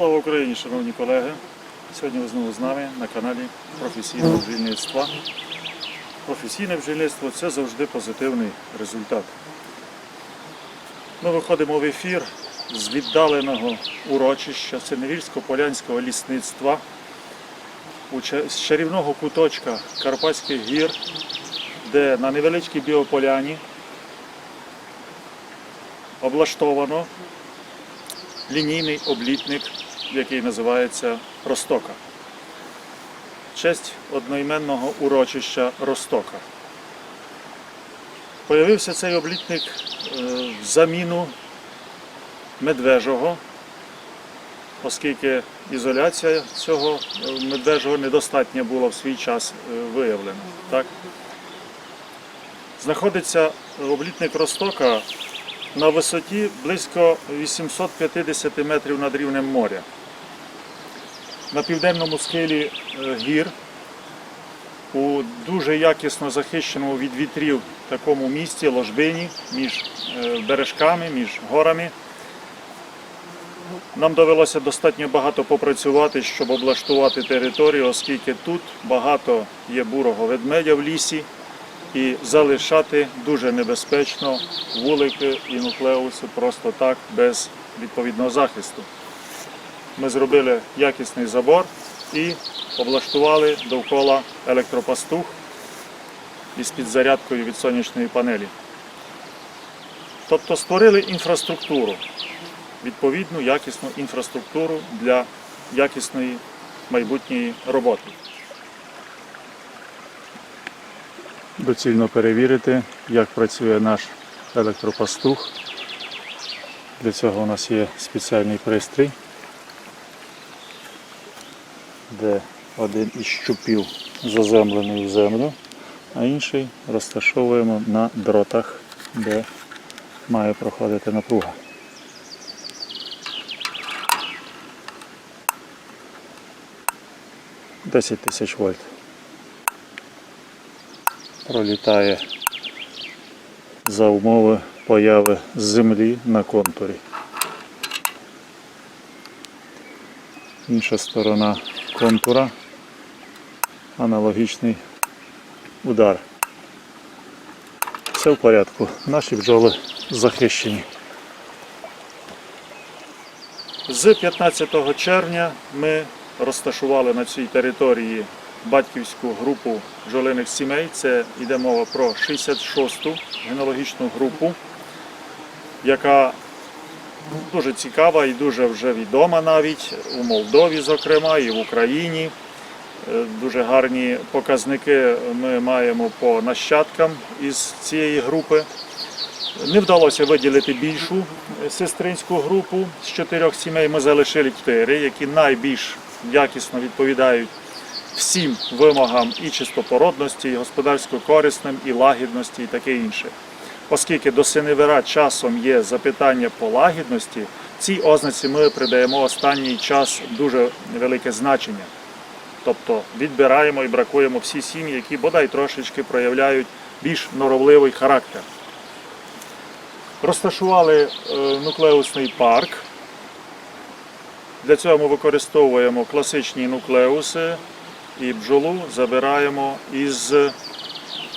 Слава Україні, шановні колеги! Сьогодні ви знову з нами на каналі професійного бджільництва. Професійне бджільництво це завжди позитивний результат. Ми виходимо в ефір з віддаленого урочища Синевільсько-Полянського лісництва з чарівного куточка Карпатських гір, де на невеличкій біополяні облаштовано лінійний облітник, який називається Ростока. Честь одноіменного урочища Ростока. Появився цей облітник е, в заміну медвежого, оскільки ізоляція цього е, медвежого недостатня була в свій час е, виявлена. Так? Знаходиться облітник Ростока на висоті близько 850 метрів над рівнем моря. На південному схилі е, гір у дуже якісно захищеному від вітрів такому місті, ложбині, між е, бережками, між горами. Нам довелося достатньо багато попрацювати, щоб облаштувати територію, оскільки тут багато є бурого ведмедя в лісі, і залишати дуже небезпечно вулики і нуклеуси просто так, без відповідного захисту. Ми зробили якісний забор і облаштували довкола електропастух із підзарядкою від сонячної панелі. Тобто створили інфраструктуру, відповідну якісну інфраструктуру для якісної майбутньої роботи. доцільно перевірити, як працює наш електропастух. Для цього у нас є спеціальний пристрій, де один із щупів заземлений в землю, а інший розташовуємо на дротах, де має проходити напруга. Десять тисяч вольт пролітає за умови появи землі на контурі. Інша сторона контура аналогічний удар. Все в порядку. Наші бджоли захищені. З 15 червня ми розташували на цій території батьківську групу бджолиних сімей. Це йде мова про 66-ту генеалогічну групу, яка дуже цікава і дуже вже відома навіть у Молдові, зокрема, і в Україні. Е, Дуже гарні показники ми маємо по нащадкам із цієї групи. Не вдалося виділити більшу сестринську групу з чотирьох сімей. Ми залишили чотири, які найбільш якісно відповідають всім вимогам і чистопородності, і господарсько-корисним, і лагідності, і таке інше. Оскільки до синевира часом є запитання по лагідності, цій ознаці ми придаємо останній час дуже велике значення. Тобто відбираємо і бракуємо всі сім'ї, які бодай трошечки проявляють більш норовливий характер. Розташували е, нуклеусний парк. Для цього ми використовуємо класичні нуклеуси і бджолу забираємо із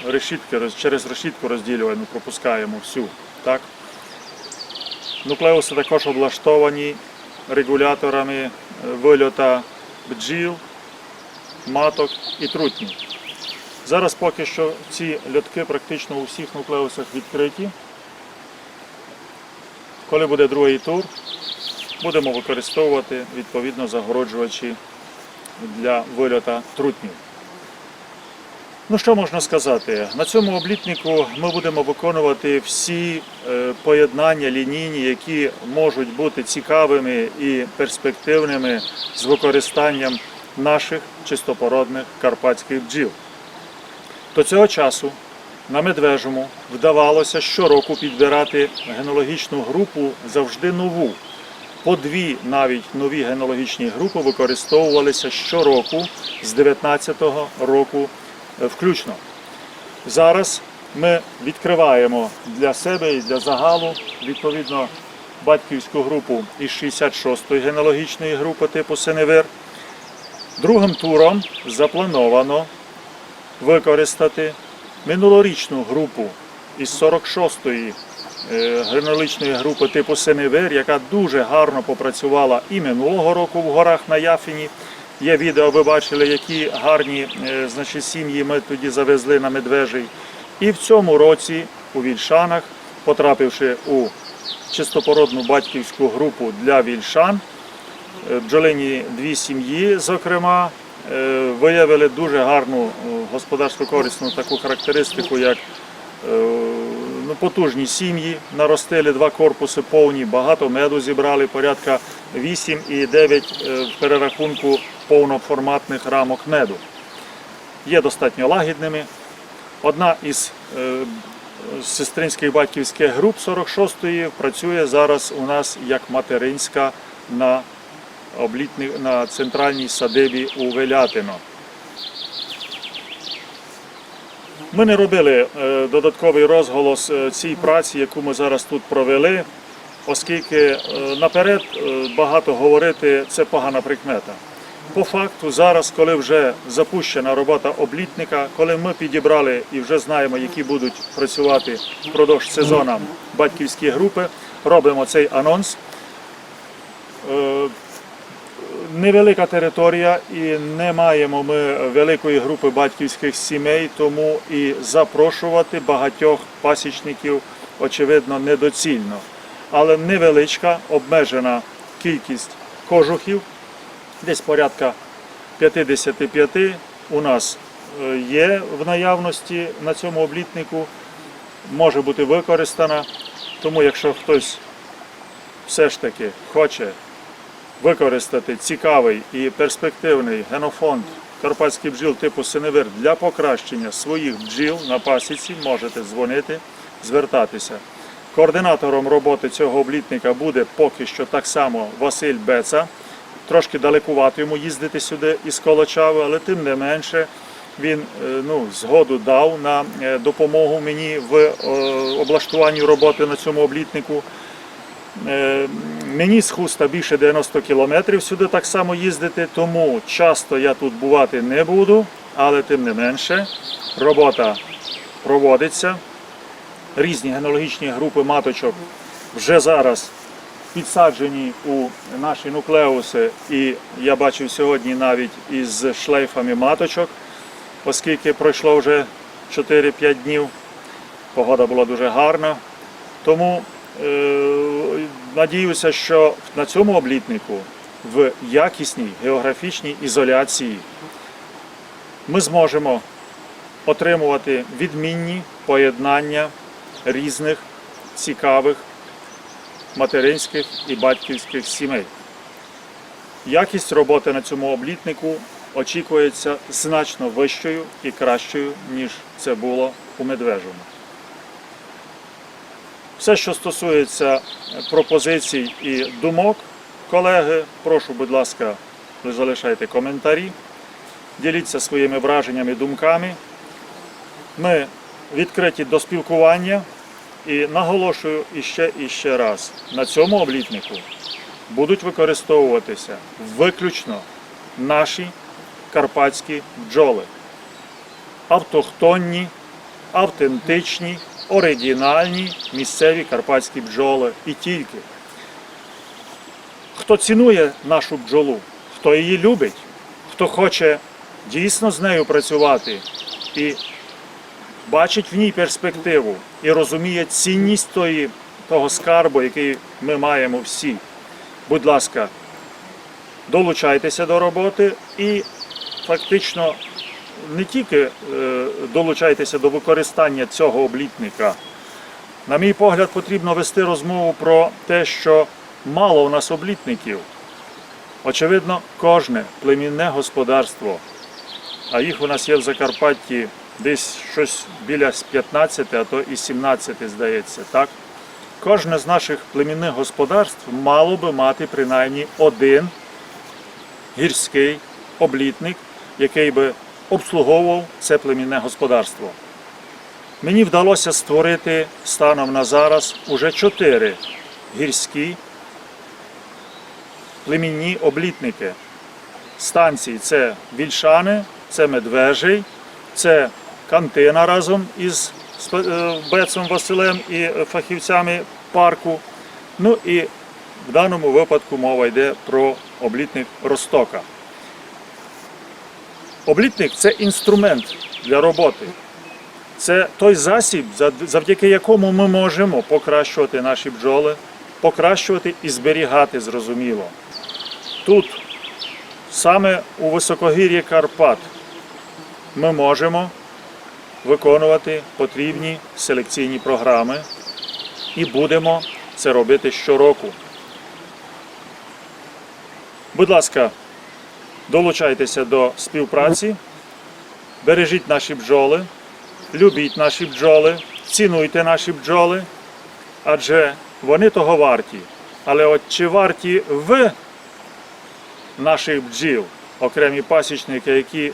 решітки, через решітку розділювальну, пропускаємо всю. Так? Нуклеуси також облаштовані регуляторами е, вильота бджіл, маток і трутні. Зараз поки що ці льотки практично у всіх нуклеусах відкриті. Коли буде другий тур, будемо використовувати відповідно загороджувачі для вильота трутнів. Ну що можна сказати? На цьому облітнику ми будемо виконувати всі е, поєднання лінійні, які можуть бути цікавими і перспективними з використанням наших чистопородних карпатських бджіл. До цього часу на медвежому вдавалося щороку підбирати генеалогічну групу завжди нову. По дві навіть нові генеалогічні групи використовувалися щороку з 19-го року включно. Зараз ми відкриваємо для себе і для загалу відповідно батьківську групу із 66-ї генеалогічної групи типу Синевир. Другим туром заплановано використати минулорічну групу із 46-ї е, генеалогічної групи типу Синевир, яка дуже гарно попрацювала і минулого року в горах на Яфіні. Є відео, ви бачили, які гарні е, значить, сім'ї ми тоді завезли на Медвежий. І в цьому році у Вільшанах, потрапивши у чистопородну батьківську групу для вільшан, е, бджолині дві сім'ї, зокрема, е, виявили дуже гарну е, господарсько корисну таку характеристику, як е, ну, потужні сім'ї, наростили два корпуси повні, багато меду зібрали, порядка 8 і 9 е, в перерахунку повноформатних рамок меду. Є достатньо лагідними. Одна із е, сестринських батьківських груп 46-ї працює зараз у нас як материнська на, облітні, на центральній садибі у Велятино. Ми не робили е, додатковий розголос е, цій праці, яку ми зараз тут провели, оскільки наперед багато говорити це погана прикмета. По факту, зараз, коли вже запущена робота облітника, коли ми підібрали і вже знаємо, які будуть працювати впродовж сезону батьківські групи, робимо цей анонс. Е, Невелика територія і не маємо ми великої групи батьківських сімей, тому і запрошувати багатьох пасічників, очевидно, недоцільно. Але невеличка обмежена кількість кожухів, десь порядка 55 у нас е, є в наявності на цьому облітнику, може бути використана. Тому якщо хтось все ж таки хоче використати цікавий і перспективний генофонд карпатських бджіл типу синевир для покращення своїх бджіл на пасіці, можете дзвонити, звертатися. Координатором роботи цього облітника буде поки що так само Василь Беца. Трошки далекувато йому їздити сюди із Колочави, але тим не менше він е, ну, згоду дав на е, допомогу мені в е, облаштуванні роботи на цьому облітнику. Мені з хуста більше 90 кілометрів сюди так само їздити, тому часто я тут бувати не буду, але тим не менше робота проводиться. Різні генеалогічні групи маточок вже зараз підсаджені у наші нуклеуси, і я бачив сьогодні навіть із шлейфами маточок, оскільки пройшло вже 4-5 днів. Погода була дуже гарна. Тому е, надіюся, що на цьому облітнику в якісній географічній ізоляції ми зможемо отримувати відмінні поєднання різних цікавих материнських і батьківських сімей. Якість роботи на цьому облітнику очікується значно вищою і кращою, ніж це було у медвежому. Все, що стосується пропозицій і думок, колеги, прошу, будь ласка, залишайте коментарі, діліться своїми враженнями, і думками. Ми відкриті до спілкування і наголошую іще і ще раз: на цьому облітнику будуть використовуватися виключно наші карпатські бджоли. Автохтонні, автентичні, оригінальні місцеві карпатські бджоли і тільки. Хто цінує нашу бджолу, хто її любить, хто хоче дійсно з нею працювати і бачить в ній перспективу і розуміє цінність тої, того скарбу, який ми маємо всі. Будь ласка, долучайтеся до роботи і фактично не тільки е, долучайтеся до використання цього облітника. На мій погляд, потрібно вести розмову про те, що мало у нас облітників. Очевидно, кожне племінне господарство, а їх у нас є в Закарпатті десь щось біля 15, а то і 17, здається, так? Кожне з наших племінних господарств мало би мати принаймні один гірський облітник, який би обслуговував це племінне господарство. Мені вдалося створити станом на зараз уже чотири гірські племінні облітники. Станції це Вільшани, це Медвежий, це Кантина разом із е, Бецом Василем і фахівцями парку. Ну і в даному випадку мова йде про облітник Ростока. Облітник це інструмент для роботи. Це той засіб, завдяки якому ми можемо покращувати наші бджоли, покращувати і зберігати зрозуміло. Тут, саме у високогір'ї Карпат, ми можемо виконувати потрібні селекційні програми. І будемо це робити щороку. Будь ласка, долучайтеся до співпраці, бережіть наші бджоли, любіть наші бджоли, цінуйте наші бджоли, адже вони того варті. Але от чи варті ви наших бджіл, окремі пасічники, які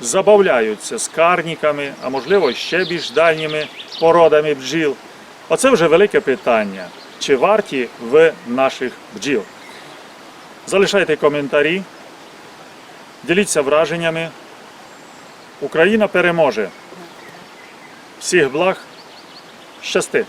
забавляються з карніками, а можливо ще більш дальніми породами бджіл. Оце вже велике питання. Чи варті ви наших бджіл? Залишайте коментарі, діліться враженнями. Україна переможе. Всіх благ, щасти!